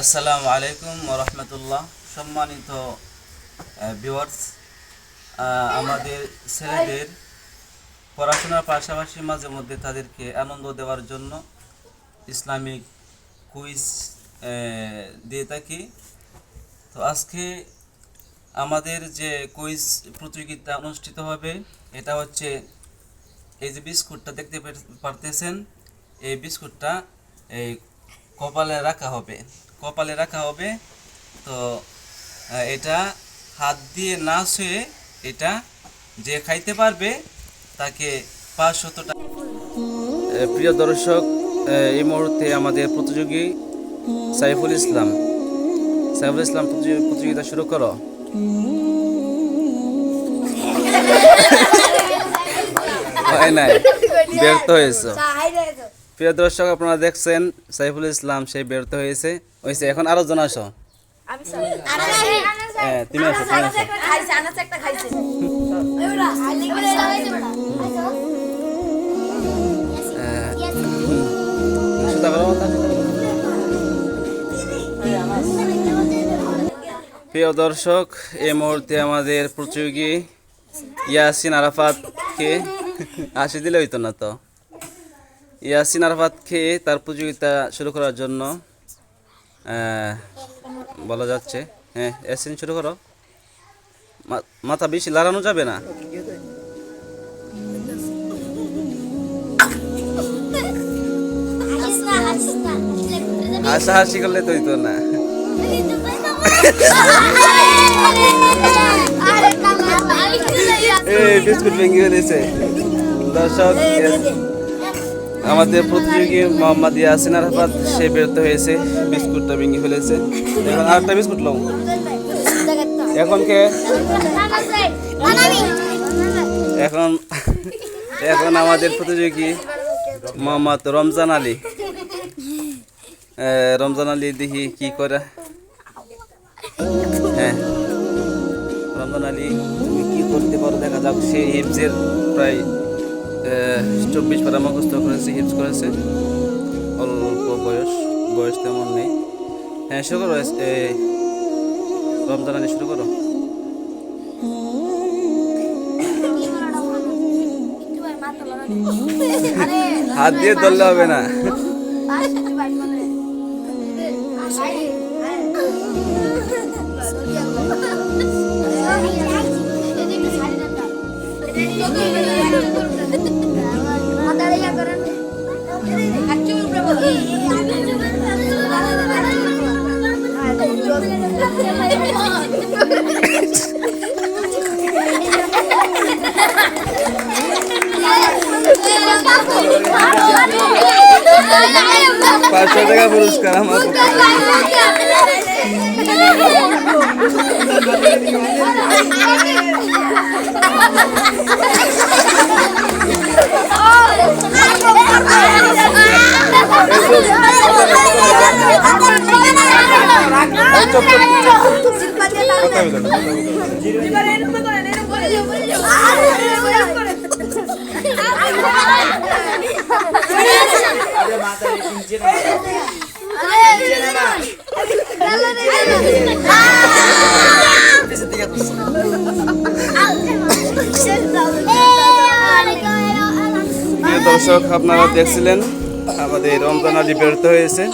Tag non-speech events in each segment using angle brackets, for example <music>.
আসসালামু আলাইকুম রহমতুল্লাহ। সম্মানিত ভিওয়ার্স আমাদের ছেলেদের পড়াশোনার পাশাপাশি মাঝে মধ্যে তাদেরকে আনন্দ দেওয়ার জন্য ইসলামিক কুইজ দিয়ে থাকি। তো আজকে আমাদের যে কুইজ প্রতিযোগিতা অনুষ্ঠিত হবে, এটা হচ্ছে এই যে বিস্কুটটা দেখতে পারতেছেন, এই বিস্কুটটা এই কপালে রাখা হবে। কপালে রাখা হবে। তো এটা হাত দিয়ে না শুয়ে এটা যে খাইতে পারবে তাকে পাঁচশত টাকা। প্রিয় দর্শক এই মুহূর্তে আমাদের প্রতিযোগী সাইফুল ইসলাম। সাইফুল ইসলাম প্রতিযোগি- প্রতিযোগিতা শুরু করো। <laughs> হয় নাই? ব্যর্থ হয়েছে। প্রিয় দর্শক আপনারা দেখছেন সাইফুল ইসলাম সেই ব্যর্থ হয়েছে। হয়েছে এখন আরও জন আসো। হ্যাঁ তুমি আসো তুমি আসো। প্রিয় দর্শক এই মুহূর্তে আমাদের প্রতিযোগী ইয়াসিন আরাফাতকে আসি দিলে হইতো না তো। ইয়াসিন আরফাত খেয়ে তার প্রতিযোগিতা শুরু করার জন্য বলা যাচ্ছে। হ্যাঁ ইয়াসিন শুরু করো। মাথা বেশি লাড়ানো যাবে না। হাসা হাসি করলে তো হইতো না। এই বিস্কুট ভেঙে ফেলেছে। দর্শক আমাদের প্রতিযোগী মোহাম্মদ ইয়াসিন আরাফাত, সে ব্যর্থ হয়েছে, বিস্কুটটা ভেঙে ফেলেছে। এখন আরেকটা বিস্কুট লও। এখন কে? এখন এখন আমাদের প্রতিযোগী মোহাম্মদ রমজান আলী। রমজান আলী দেখি কি করে? হ্যাঁ। রমজান আলী তুমি কি করতে পারো দেখা যাক, সে হিপসের প্রায় চব্বিশ পারা মুখস্থ করেছে হিপস করেছে অল্প বয়স বয়স তেমন নেই। হ্যাঁ শুরু করো রমজান আলী শুরু করো। হাত দিয়ে ধরলে হবে না। <laughs> <laughs> <laughs> পাঁচশো টাকা পুরস্কার আমার প্রিয় দর্শক আপনারা দেখছিলেন আমাদের রমজান আলী ব্যর্থ হয়েছে।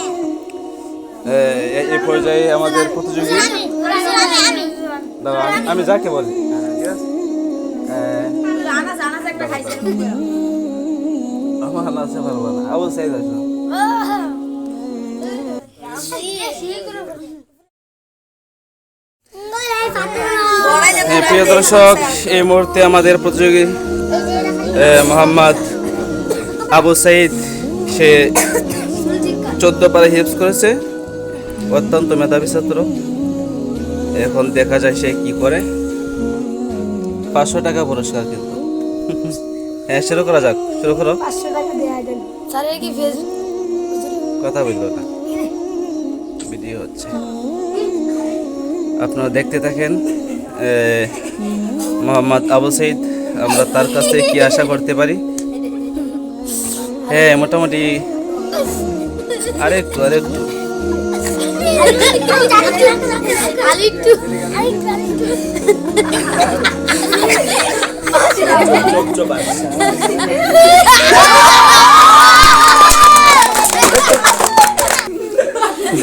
এই পর্যায়ে আমাদের প্রতিযোগী আমি- যাকে বলি। আবু প্রিয় দর্শক, এই মুহূর্তে আমাদের প্রতিযোগী মোহাম্মদ আবু সাইদ সে চোদ্দ পারে হিপস করেছে। অত্যন্ত মেধাবী ছাত্র। এখন দেখা যায় সে কি করে। পাঁচশো টাকা পুরস্কার কিন্তু। হ্যাঁ শুরু করা যাক। শুরু করো। কথা বলল না। ভিডিও হচ্ছে। আপনারা দেখতে থাকেন মোহাম্মদ আবু সঈদ আমরা তার কাছ থেকে কি আশা করতে পারি? হ্যাঁ মোটামুটি। আরেকটু আরেকটু।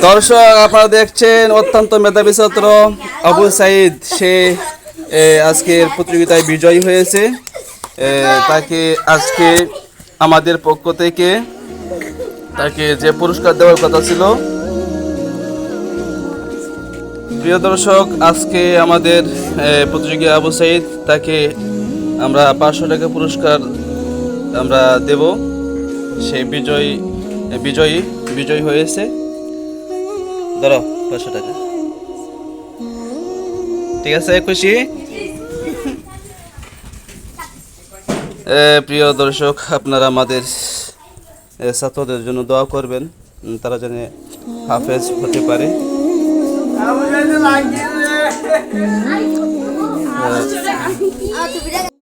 দর্শক, আপনারা দেখছেন অত্যন্ত মেধাবী ছাত্র আবু সাইদ। সে আজকের প্রতিযোগিতায় বিজয়ী হয়েছে। তাকে আজকে আমাদের পক্ষ থেকে তাকে যে পুরস্কার দেওয়ার কথা ছিল। প্রিয় দর্শক, আজকে আমাদের প্রতিযোগী আবু সাইদ তাকে আমরা পাঁচশো টাকা পুরস্কার আমরা দেব। সে বিজয়ী বিজয়ী বিজয়ী হয়েছে। ধরো, পাঁচশো টাকা। ঠিক আছে, খুশি এ, প্রিয় দর্শক আপনারা আমাদের ছাত্রদের জন্য দোয়া করবেন তারা যেন হাফেজ হতে পারে।